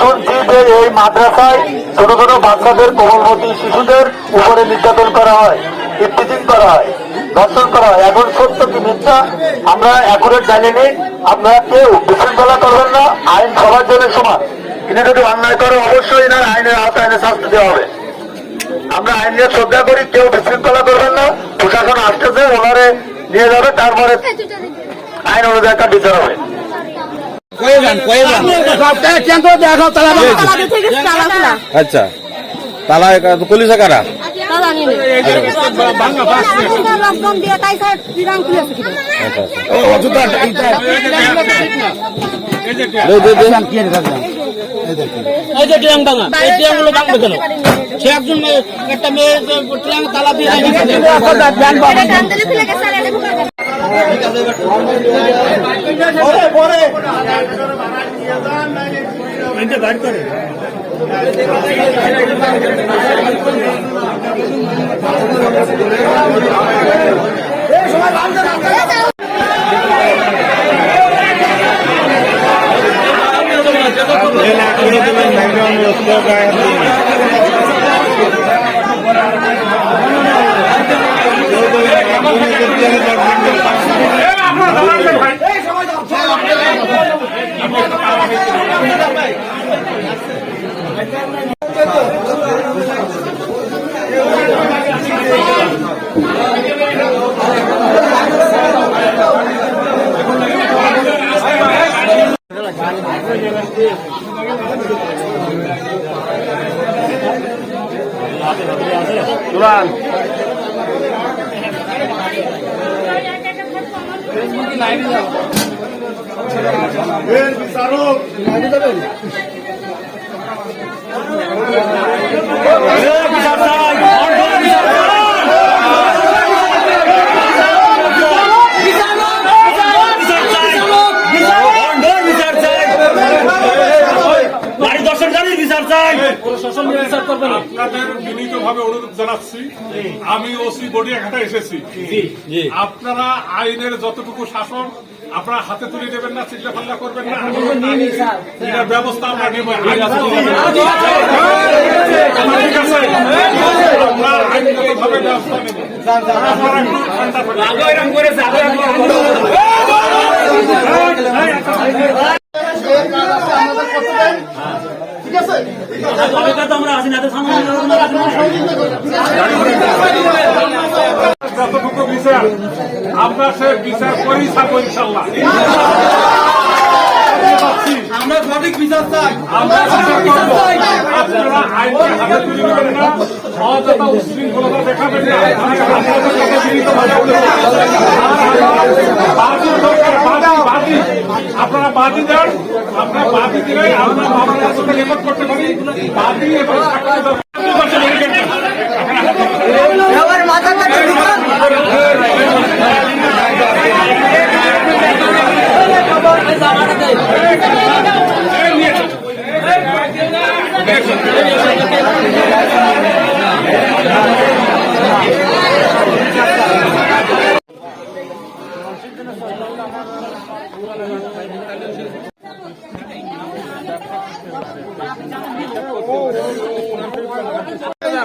শুনছি যে এই মাদ্রাসায় ছোট ছোট বাচ্চাদের কোমলমতি শিশুদের উপরে নির্যাতন করা হয় ইফতিজিং করা হয় দর্শন করা হয়। এখন সত্য কি মিথ্যা? আমরা একুরেট জানি নি। আপনারা কেউ বিশৃঙ্খলা করবেন না। আইন সবার জন্য সমান। কিন্তু যদি অন্যায় করে অবশ্যই না আইনের আওতায় এনে শাস্তি দেওয়া হবে। আমরা আইন নিয়ে শ্রদ্ধা করি কেউ বিশৃঙ্খলা করবেন না। প্রশাসন আসতেছে ওনারে নিয়ে যাবে তারপরে আইন অনুযায়ী তার বিচার হবে। আচ্ছা। তালা পুলিশে কারা? আচ্ছা। এই যে ট্রেন ভাঙা এই ট্রেনগুলো ভাঙবে কেন? সে একজন একটা মেয়ে তালা দিয়ে খুলে গেছে আর এটা ঢুকে গেছে। বাড়ি দর্শন আপনাদের বিনীতভাবে অনুরোধ জানাচ্ছি। আমি ওসি গড়িয়াঘাটা এসেছি। আপনারা আইনের যতটুকু শাসন আপনারা হাতে তুলে দেবেন না চিল্লা ফাল্লা করবেন না। এটার ব্যবস্থা আমরা নেব। ঠিক আছে? আমরা আসি না তো সামনে বিচার আমরা সে বিচার করেই থাকব ইনশাল্লাহ। আমরা সঠিক বিচার চাই। আমরা আপনারা আইনকে হাতে তুলে নেবেন না অযথা উশৃঙ্খলতা দেখাবেন না। আপনারা বাজি দেন আপনারা বাজি দিলে আমরা মামলার সাথে রেকর্ড করতে পারি। বাজি এবং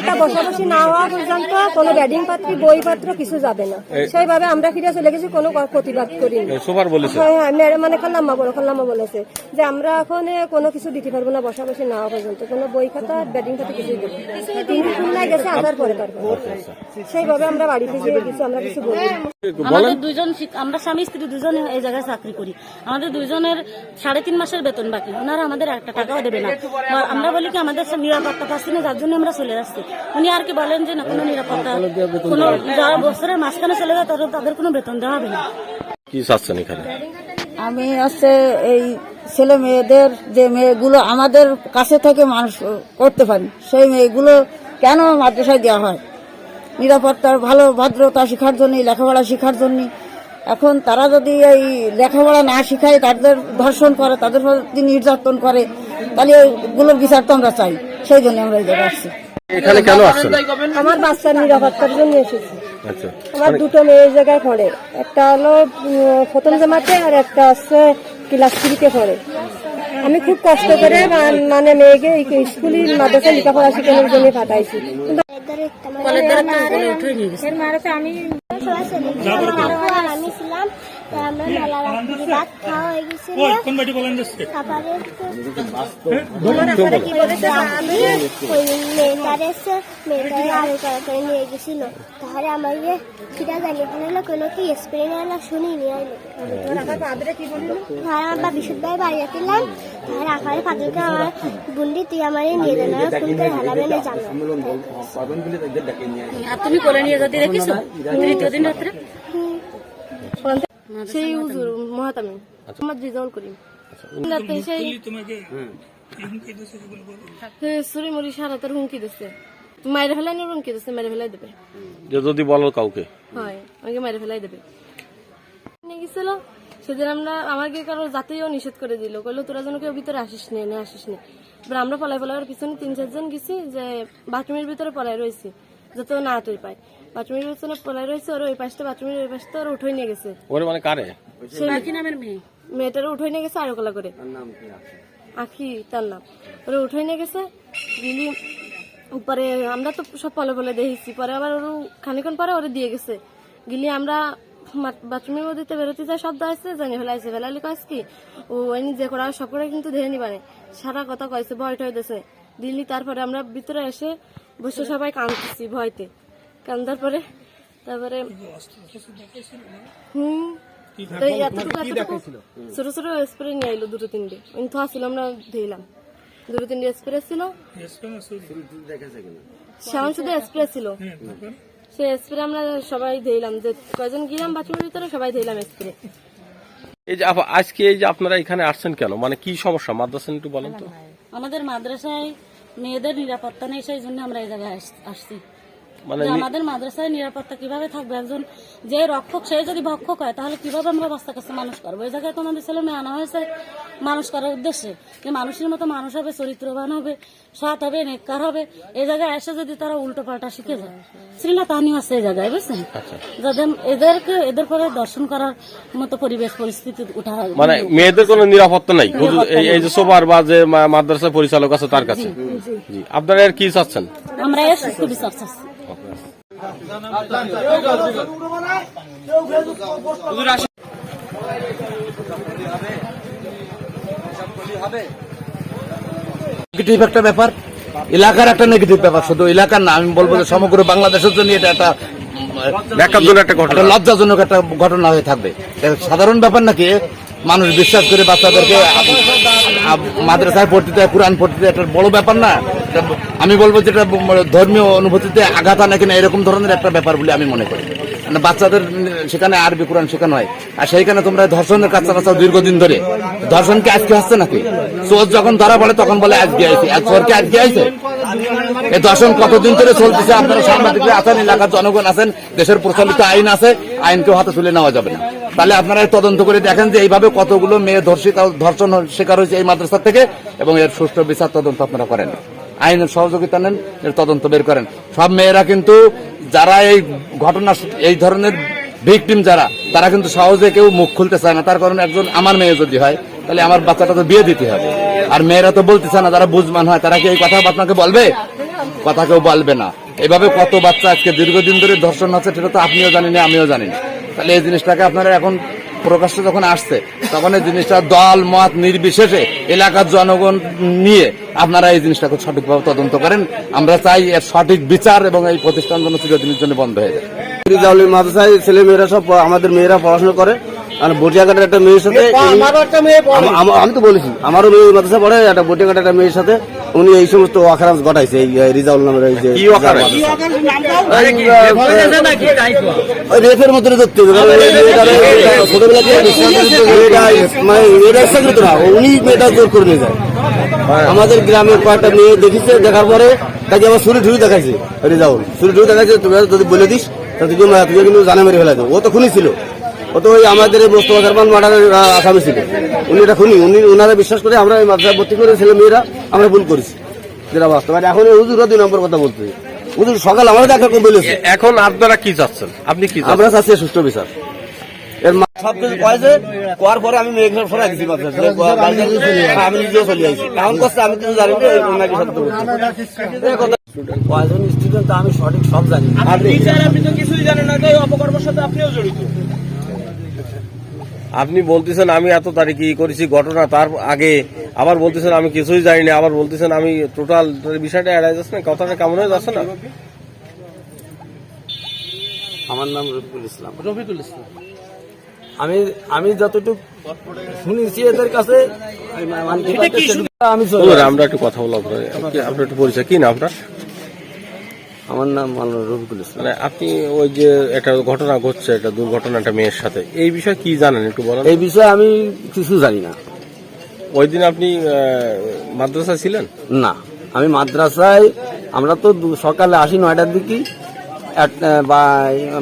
একটা বসাবসি না হওয়া পর্যন্ত কোনো ব্যাডিং পাত্র বই পাত্র কিছু যাবে না। সেইভাবে আমরা ফিরে চলে গেছি কোনো প্রতিবাদ সুপার বলেছে। হ্যাঁ হ্যাঁ মানে খাল্লাম্মা বলো খাল্লাম্মা বলেছে যে আমরা এখন কোনো কিছু দিতে পারব না বসাবসি না হওয়া পর্যন্ত। কোনো বই খাতা খাতা কিছুই দেবো। তিনি খুলনায় গেছে আসার পরে পারব সেইভাবে আমরা বাড়িতে গিয়ে কিছু আমরা কিছু বলি আমাদের দুজন আমরা স্বামী স্ত্রী দুজন এই জায়গায় চাকরি করি। আমাদের দুজনের সাড়ে তিন মাসের বেতন বাকি ওনারা আমাদের একটা টাকাও দেবে না। আমরা বলি কি আমাদের নিরাপত্তা পাচ্ছি না যার জন্য আমরা চলে যাচ্ছি উনি আর কি বলেন যে না কোনো নিরাপত্তা কোনো যারা বছরের মাঝখানে চলে যায় তাদের তাদের কোনো বেতন দেওয়া হবে না। কি চাচ্ছেন এখানে? আমি হচ্ছে এই ছেলে মেয়েদের যে মেয়েগুলো আমাদের কাছে থেকে মানুষ করতে পারি সেই মেয়েগুলো কেন মাদ্রাসায় দেওয়া হয়? নিরাপত্তার ভালো ভদ্রতা শেখার জন্য লেখাপড়া শেখার জন্য এখন তারা যদি এই লেখাপড়া না শিখায় তাদের ধর্ষণ করে তাদের প্রতি নির্যাতন করে তাহলে এগুলোর বিচার তো আমরা চাই। সেই জন্য আমরা এই জায়গায় আসছি এখানে কেন আসছেন? আমার বাচ্চার নিরাপত্তার জন্য এসেছি। আচ্ছা। আমার দুটো মেয়ে এই জায়গায় পড়ে। একটা হলো প্রথম জামাতে আর একটা হচ্ছে ক্লাস থ্রিতে পড়ে। আমি খুব কষ্ট করে মানে মেয়েকে এই স্কুলে মাদ্রাসায় লেখাপড়া শেখানোর জন্য পাঠাইছি। কিন্তু আমি ছিলাম। তো আমরা মেলা রাত্রি ভাত খাওয়া হয়ে গেছিল? তারপরে আমি ওই মেয়েটারে এসে মেয়েটারে আলু করা নিয়ে গেছিল। তাহলে আমার সেটা জানি হলো কোনো কি স্প্রে নিয়ে শুনি নিয়ে আইলো তাহলে আমার বিশুদ্ধ ভাই বাড়ি আসলাম তাহলে আকারে পাখিকে আমার বুন্ডি তুই আমার নিয়ে যান আর ফোন করে হালাবে না আর তুমি কোলে নিয়ে যেতে দেখিছো তৃতীয় দিন রাত্রে? সেই হুজুর মহাতামি আমার রিজাউল করিম সেই সুরি মুড়ি সারাতের হুমকি দিচ্ছে মায়ের হুমকি দিচ্ছে মেরে ফেলাই দেবে। যদি বলো কাউকে। হয় আমাকে মেরে ফেলাই দেবে। নিয়ে গেছিল। সেদিন আমরা আমাকে কারও জাতীয় নিষেধ করে দিল। কইলো তোরা যেন কেউ ভিতরে আসিস নে নে আসিস নে। এবার আমরা পলাই পলাইয়ের পিছনে তিন চারজন গেছি যে বাথরুমের ভিতরে পলাই রয়েছি যাতে না তুই পায়। বাথরুমের পিছনে পলাই রয়েছে ওর ওই পাশটা বাথরুমের ওই পাশটা ওর উঠে নিয়ে গেছে। ওরে মানে কারে? সেই কি নামের মেয়ে। মেয়েটারও উঠে নিয়ে গেছে আরও কলা করে। আখি তার নাম। ওরা উঠে নিয়ে গেছে দিলি পরে আমরা তো সব পলে পলে দেখেছি পরে আবার ওর খানিক্ষণ পরে ওরে দিয়ে গেছে। গিলি আমরা মা- বাথরুমের মধ্যে তো বেরোতে যায় শব্দ আসছে জানি ফেলাইছে ফেলাইলে কাজ কি? ও এনি যে করা সব করে কিন্তু ধরে নিবানে সারা কথা কয়েছে ভয় টয় দিছে। দিল্লি তারপরে আমরা ভিতরে এসে বসে সবাই কাঁদতেছি ভয়তে। কান্দার পরে তারপরে হুম। তো এই এতটুকু এতটুকু ছোট ছোট স্প্রে নিয়ে আইলো দুটো তিনটে। আমি তো আমরা ধুইলাম। দুটো তিনটে স্প্রে ছিল। সেমন শুধু স্প্রে ছিল। সে স্প্রে আমরা সবাই ধুইলাম। যে কয়জন গিলাম বাথরুমের ভিতরে সবাই ধুইলাম স্প্রে এই যে আপ- আজকে এই যে আপনারা এখানে আসছেন কেন? মানে কি সমস্যা? মাদ্রাসা একটু বলেন তো। আমাদের মাদ্রাসায় মেয়েদের নিরাপত্তা নেই সেই জন্য আমরা এই জায়গায় আস- আসছি। মানে আমাদের মাদ্রাসায় নিরাপত্তা কীভাবে থাকবে? একজন যে রক্ষক সে যদি ভক্ষক হয় তাহলে কীভাবে আমরা বাচ্চা কাছে মানুষ করব? এই জায়গায় তো আমাদের ছেলে মেয়ে আনা হয়েছে মানুষ করার উদ্দেশ্যে। যে মানুষের মতো মানুষ হবে চরিত্রবান হবে সৎ হবে নেককার হবে। এই জায়গায় এসে যদি তারা উল্টো পাল্টা শিখে যায় শ্রীনাথানিও আছে এই জায়গায় বুঝছেন? যাদের এদেরকে এদের পরে দর্শন করার মতো পরিবেশ পরিস্থিতি উঠা মানে মেয়েদের কোনো নিরাপত্তা নাই? এই- যে সোবার বা যে মাদ্রাসা পরিচালক আছে তার কাছে? আপনারা এর কি চাচ্ছেন? আমরা এর সুস্থ বিচার চাচ্ছি। নেগেটিভ একটা ব্যাপার এলাকার একটা নেগেটিভ ব্যাপার। শুধু এলাকার না আমি বলব যে সমগ্র বাংলাদেশের জন্য এটা একটা দেখার একটা ঘটনা। লজ্জাজনক একটা ঘটনা হয়ে থাকবে। সাধারণ ব্যাপার নাকি? মানুষ বিশ্বাস করে বাচ্চাদেরকে মাদ্রাসায় পড়তে দেয় কোরআন পড়তে দেয় একটা বড় ব্যাপার না। আমি বলব যেটা ধর্মীয় অনুভূতিতে আঘাত আনে কিনা এরকম ধরনের একটা ব্যাপার বলে আমি মনে করি। মানে বাচ্চাদের, সেখানে আরবি, কোরআন শেখানো হয়। আর সেইখানে তোমরা ধর্ষণের কাজ চালাচ্ছ দীর্ঘদিন ধরে। ধর্ষণকে আজকে হচ্ছে নাকি? চোর যখন ধরা পড়ে, তখন বলে আজকে আইছে। আর চোর কি আজকে আইছে? এই দর্শন কতদিন ধরে চলতেছে? আপনারা সাংবাদিকরা আছেন, এলাকার জনগণ আছেন, দেশের প্রচলিত আইন আছে, আইনকেও হাতে তুলে নেওয়া যাবে না। তাহলে আপনারা তদন্ত করে দেখেন যে এইভাবে কতগুলো মেয়ে ধর্ষিত, ধর্ষণ শিকার হয়েছে এই মাদ্রাসা থেকে, এবং এর সুষ্ঠু বিচার তদন্ত আপনারা করেন। আইনের সহযোগিতা নেন তদন্ত বের করেন। সব মেয়েরা কিন্তু, যারা এই ঘটনা এই ধরনের ভিকটিম যারা, তারা কিন্তু সহজে কেউ মুখ খুলতে চায় না। তার কারণে একজন আমার মেয়ে যদি হয়, তাহলে আমার বাচ্চাটা তো বিয়ে দিতে হবে। আর মেয়েরা তো বলতে চায় না, যারা বুঝমান হয়, তারা কি এই কথা আপনাকে বলবে? কথা কেউ বলবে না। এভাবে কত বাচ্চা আজকে দীর্ঘদিন ধরে ধর্ষণ হচ্ছে, সেটা তো আপনিও জানেন, আমিও জানি তাহলে এই জিনিসটাকে আপনারা এখন প্রকাশ্য যখন আসছে তখন এই জিনিসটা দল, মত নির্বিশেষে এলাকার জনগণ নিয়ে আপনারা এই জিনিসটাকে সঠিকভাবে তদন্ত করেন। আমরা চাই এর সঠিক বিচার এবং এই প্রতিষ্ঠান যেন চিরদিনের জন্য বন্ধ হয়ে যায়। মাদ্রাসায় ছেলে মেয়েরা সব, আমাদের মেয়েরা পড়াশোনা করে। আর বটিয়াঘাটের একটা মেয়ের সাথে আম- তো বলেছি আমারও মেয়ে মাদ্রাসা পড়ে একটা বটিয়াঘাটের একটা মেয়ের সাথে উনি এই সমস্ত অখারাজ ঘটাইছে এই রিজাউল নামের এই যে রেফের মধ্যে ধরতে মানে উনি মেয়েটা জোর করে নিয়ে যায়। আমাদের গ্রামের কয়েকটা মেয়ে দেখেছে দেখার পরে তাকে আবার ছুরি ঠুরি দেখাইছে রিজাউল। ছুরি ঠুরি দেখাইছে তুমি যদি বলে দিস তা তুই তুই কিন্তু জানে মেরে ফেলা ও তো খুনি ছিল। ও তো ওই আমাদের এই মোস্তফা সারমান মার্ডারের আসামি ছিল। উনি এটা খুনি উনি ওনারা বিশ্বাস করে আমরা এই মাদ্রাসায় ভর্তি করে ছেলে মেয়েরা আমরা ভুল করেছি। যেটা বাস্তব। আর এখন হুজুরা দুই নম্বর কথা বলতে। হুজুর সকাল আমাদের দেখা কম বলেছে। এখন আপনারা কি চাচ্ছেন? আপনি কি আমরা চাচ্ছি সুষ্ঠু বিচার। এর মা- সব কিছু কয়েছে কোয়ার পরে আমি সরাই মাদ্রাসা থেকে। হ্যাঁ, আমি নিজেও চলে আসছি এখন করছে আমি কিছু জানি না ওনাকে সাথে বলছি। কয়জন স্টুডেন্ট আমি সঠিক সব জানি। আপনি তো কিছুই জানেন না অপকর্মের সাথে আপনিও জড়িত। আপনি বলতেছেন আমি এত তারিখে ই করেছি ঘটনা তার আগে। আবার বলতেছেন আমি কিছুই জানি না আবার বলতেছেন আমি টোটাল বিষয়টা এড়াই যাচ্ছে না কথাটা কেমন হয়ে যাচ্ছে না? আমার নাম রফিকুল ইসলাম। রফিকুল ইসলাম। আমি আমি যতটুকু শুনেছি এদের কাছে আমি। আমরা একটু কথা বলব আপনার আপনার একটু পরিচয় কি না আপনার? আমার নাম মাওলানা রফিকুল ইসলাম। মানে আপনি ওই যে একটা ঘটনা ঘটছে একটা দুর্ঘটনা একটা মেয়ের সাথে এই বিষয়ে কি জানেন একটু বলেন? এই বিষয়ে আমি কিছু জানি না। ওই দিন আপনি আহ, মাদ্রাসায় ছিলেন? না আমি মাদ্রাসায় আমরা তো সকালে আসি নয়টার দিকে বা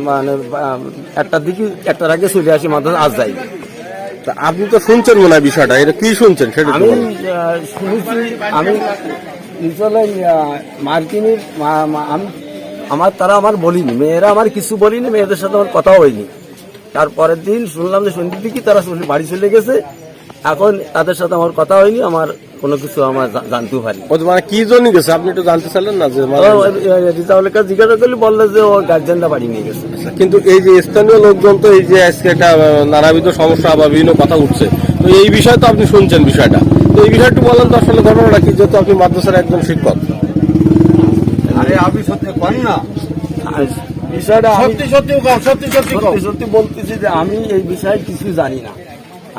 মানে একটার দিকে একটার আগে চলে আসি মাদ্রাসা আজ যাই। আপনি তো শুনছেন মনে হয় বিষয়টা এটা কি শুনছেন সেটা আমি শুনেছি আমি মার্কিনের আমি আমার তারা আমার বলিনি মেয়েরা আমার কিছু বলিনি মেয়েদের সাথে আমার কথা হয়নি। তারপরের দিন শুনলাম যে সন্ধ্যের দিকে তারা বাড়ি চলে গেছে। এখন তাদের সাথে আমার কথা হয়নি আমার কোনো কিছু আমার জানতেও পারি মানে কি জন্য গেছে? আপনি একটু জানতে চাইলেন না যে রিজাউলের কাছে জিজ্ঞাসা করলে বললে যে ও গার্জেনরা বাড়ি নিয়ে গেছে। কিন্তু এই যে স্থানীয় লোকজন তো এই যে আজকে একটা নানাবিধ সমস্যা বা বিভিন্ন কথা উঠছে। তো এই বিষয়ে তো আপনি শুনছেন বিষয়টা। তো এই বিষয়টা একটু বলেন তো আসলে ঘটনাটা কি যেহেতু আপনি মাদ্রাসার একজন শিক্ষক। আরে আপনি সত্যি কন না? বিষয়টা সত্যি সত্যি সত্যি সত্যি সত্যি বলতেছি যে আমি এই বিষয়ে কিছু জানি না।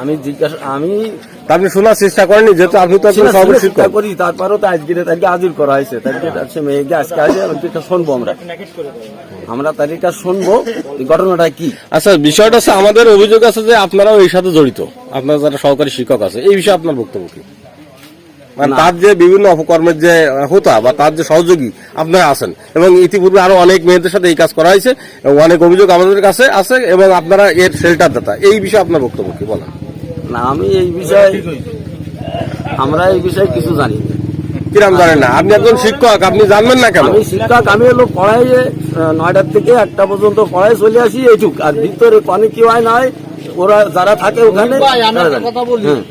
আমি জিজ্ঞাসা আমি আপনি শোনার চেষ্টা করেননি যেহেতু আপনি তো চেষ্টা করি তারপরেও তো আজকে তারিখে হাজির করা হয়েছে সে মেয়েকে আজকে তারিখটা শুনব আমরা। আমরা তারিখটা শুনব ঘটনাটা কি? আচ্ছা বিষয়টা হচ্ছে আমাদের অভিযোগ আছে যে আপনারাও এই সাথে জড়িত। আপনার যারা সহকারী শিক্ষক আছে এই বিষয়ে আপনার বক্তব্য কি? মানে তার যে বিভিন্ন অপকর্মের যে হোতা বা তার যে সহযোগী আপনারা আছেন। এবং ইতিপূর্বে আরও অনেক মেয়েদের সাথে এই কাজ করা হয়েছে এবং অনেক অভিযোগ আমাদের কাছে আছে এবং আপনারা এর শেল্টার দাতা। এই বিষয়ে আপনার বক্তব্য কি বলেন। না আমি এই বিষয়ে আমরা এই বিষয়ে কিছু জানি না। কিরাম জানেন না আপনি একজন শিক্ষক আপনি জানবেন না কেন আমি শিক্ষক আমি হলো পড়াই নয়টার থেকে একটা পর্যন্ত পড়াই চলে আসি এইটুক আর ভিতরে পানি কি হয় না হয় ওরা যারা থাকে ওখানে। কথা বলি হুম।